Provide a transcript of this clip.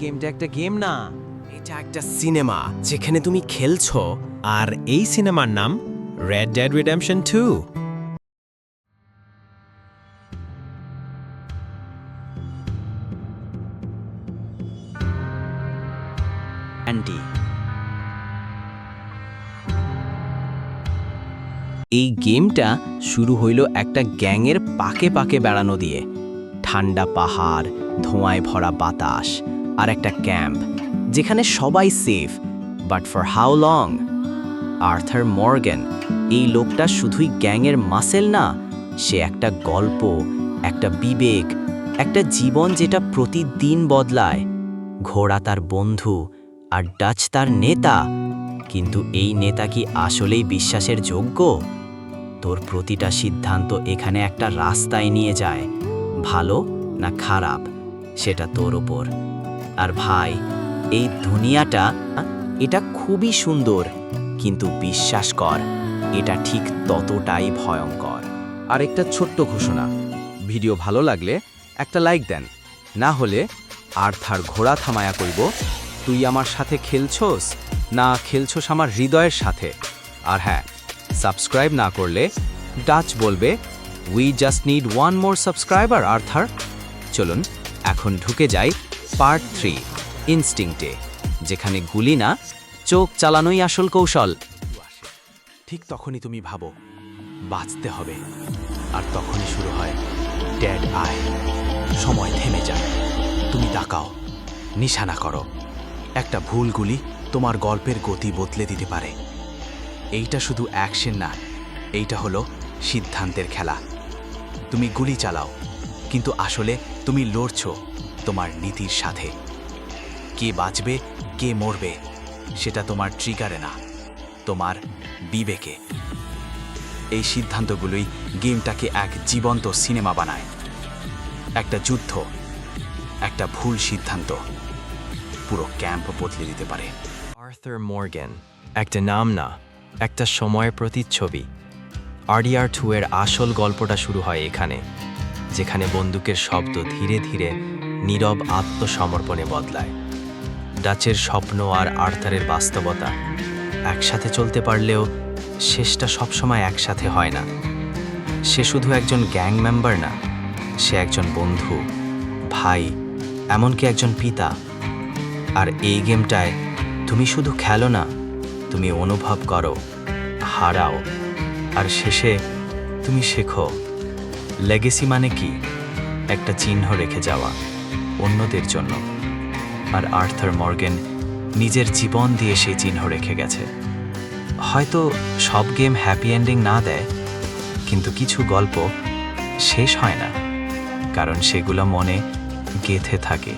গেমটা একটা গেম না। এটা একটা সিনেমা যেখানে তুমি খেলছো আর এই সিনেমার নাম রেড ডেড রিডেমশন টু অ্যান্টি এই গেমটা শুরু হইল একটা গ্যাংয়ের পাকে পাকে বেড়ানো দিয়ে। ঠান্ডা পাহাড় ধোঁয়ায় ভরা বাতাস আর একটা ক্যাম্প, যেখানে সবাই safe. But for how long Arthur Morgan এই লোকটা শুধুই গ্যাংয়ের মাসেল না, সে একটা গল্প, একটা বিবেক, একটা জীবন যেটা প্রতিদিন বদলায়। ঘোড়া তার বন্ধু আর ডাচ তার নেতা। কিন্তু এই নেতা কি আসলেই বিশ্বাসের যোগ্য? তোর প্রতিটা সিদ্ধান্ত এখানে একটা রাস্তায় নিয়ে যায়, ভালো না খারাপ, সেটা তোর ওপর। আর ভাই, এই দুনিয়াটা এটা খুবই সুন্দর, কিন্তু বিশ্বাস কর, এটা ঠিক ততটাই ভয়ঙ্কর। আর একটা ছোট্ট ঘোষণা, ভিডিও ভালো লাগলে একটা লাইক দেন, না হলে আর্থার ঘোড়া থামায়া কইব, তুই আমার সাথে খেলছোস? না, খেলছোস আমার হৃদয়ের সাথে। আর হ্যাঁ সাবস্ক্রাইব না করলে ডাচ বলবে we just need one more subscriber Arthur. চলুন, এখন ঢুকে যাই পার্ট থ্রি, ইনস্টিংক্টে, যেখানে গুলি না, চোখ চালানোই আসল কৌশল। ঠিক তখনই তুমি ভাবো, বাঁচতে হবে। আর তখনই শুরু হয় ড্যাড আয় সময় থেমে যায়। তুমি তাকাও, নিশানা করো। একটা ভুল গুলি তোমার গল্পের গতি বদলে দিতে পারে। এইটা শুধু অ্যাকশন না, এইটা হলো সিদ্ধান্তের খেলা। তুমি গুলি চালাও, কিন্তু আসলে তুমি লড়ছো। তোমার নীতির সাথে। কে বাঁচবে, কে মরবে, সেটা তোমার ট্রিগারে না, তোমার বিবেকে। এই সিদ্ধান্তগুলোই গেমটাকে এক জীবন্ত সিনেমা বানায়। একটা যুদ্ধ, একটা ভুল সিদ্ধান্ত, পুরো ক্যাম্প বদলে দিতে পারে। আর্থার একটা নাম না, একটা সময়ের প্রতিচ্ছবি। আরডিআর টু এর আসল গল্পটা শুরু হয় এখানে, যেখানে বন্দুকের শব্দ ধীরে ধীরে নীরব আত্মসমর্পণে বদলায়। ডাচের স্বপ্ন আর আর্থারের বাস্তবতা একসাথে চলতে পারলেও শেষটা সবসময় একসাথে হয় না। সে শুধু একজন গ্যাং মেম্বার না, সে একজন বন্ধু, ভাই, এমনকি একজন পিতা। আর এই গেমটায় তুমি শুধু খেলো না, তুমি অনুভব করো, হারাও, আর শেষে তুমি শেখো। লেগেসি মানে কি? একটা চিহ্ন রেখে যাওয়া। অন্যদের জন্য। আর আর্থার মর্গেন নিজের জীবন দিয়ে সেই চিহ্ন রেখে গেছে। হয়তো সব গেম হ্যাপি এন্ডিং না দেয়, কিন্তু কিছু গল্প শেষ হয় না, কারণ সেগুলো মনে গেথে থাকে।